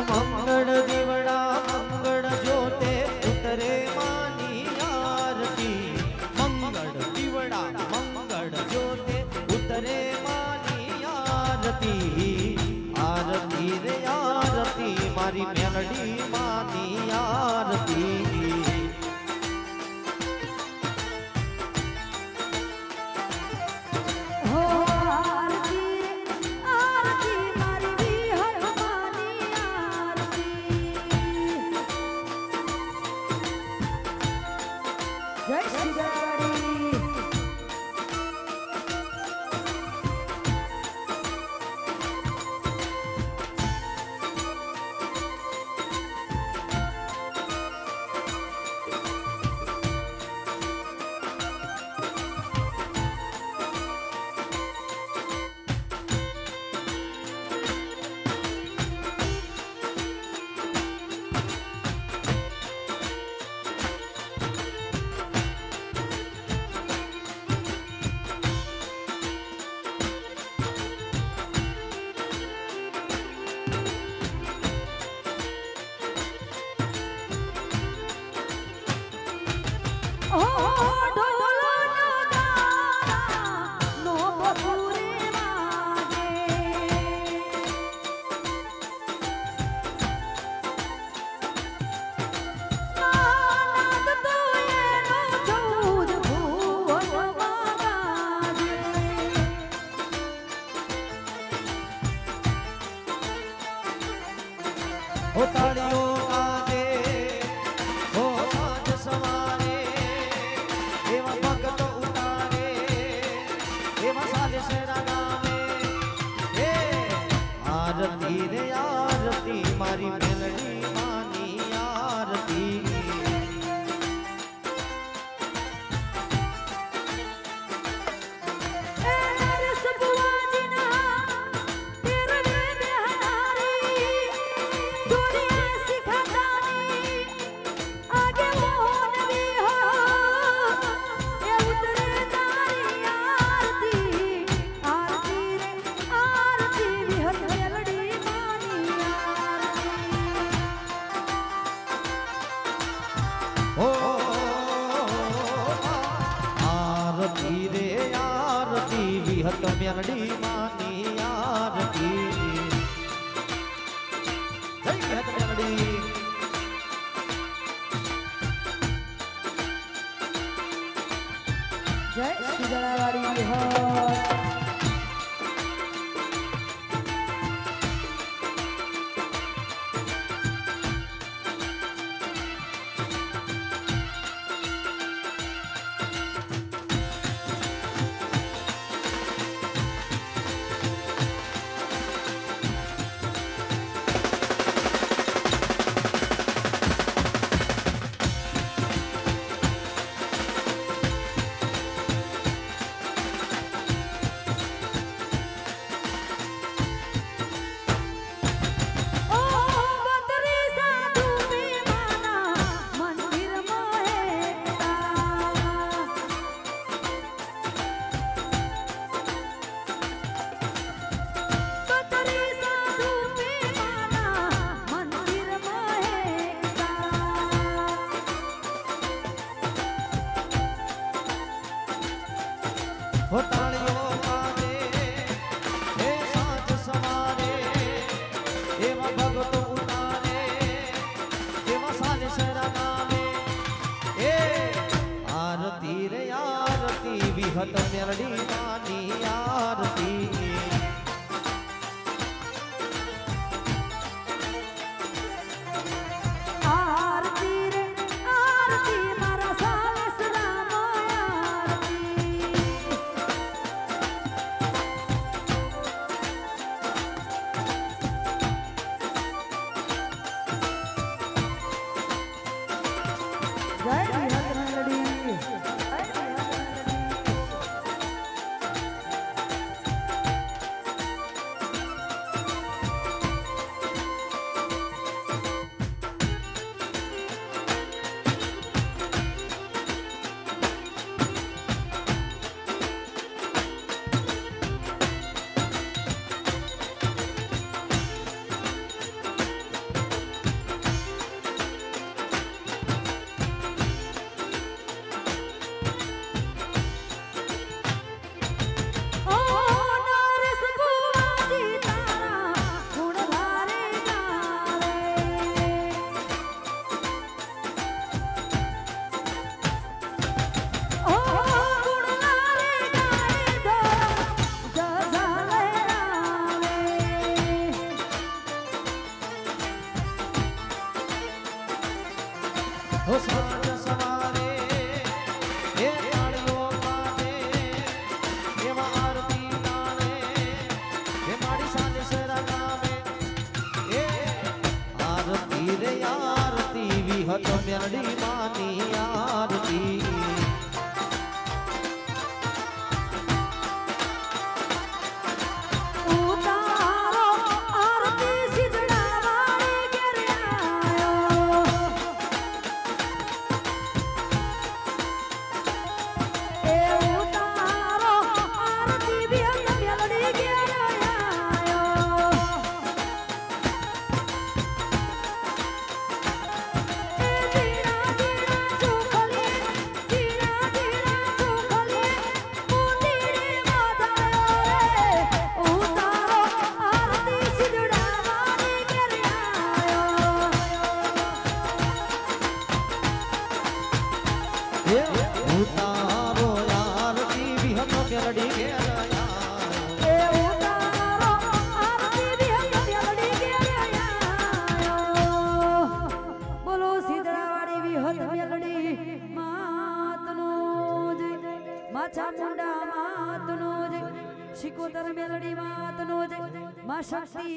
મંગળ દીવડા મંગળ જોતે ઉતરે માની આરતી. મંગળ દીવડા મંગળ જોતે ઉતરે માની આરતી. આરતી રે આરતી, મારી મેલડી માં Thank you. ચાલડી વિહત મેરડી ઘેર. એ ઉતારો આરતી મેલડી ઘેર આયો બોલો સિદ્ધરાવાળી વિહત મેલડી માતનું જય માછા મુંડા માતનું જય શિકોતર મેલડી માતનું જય મા શક્તિ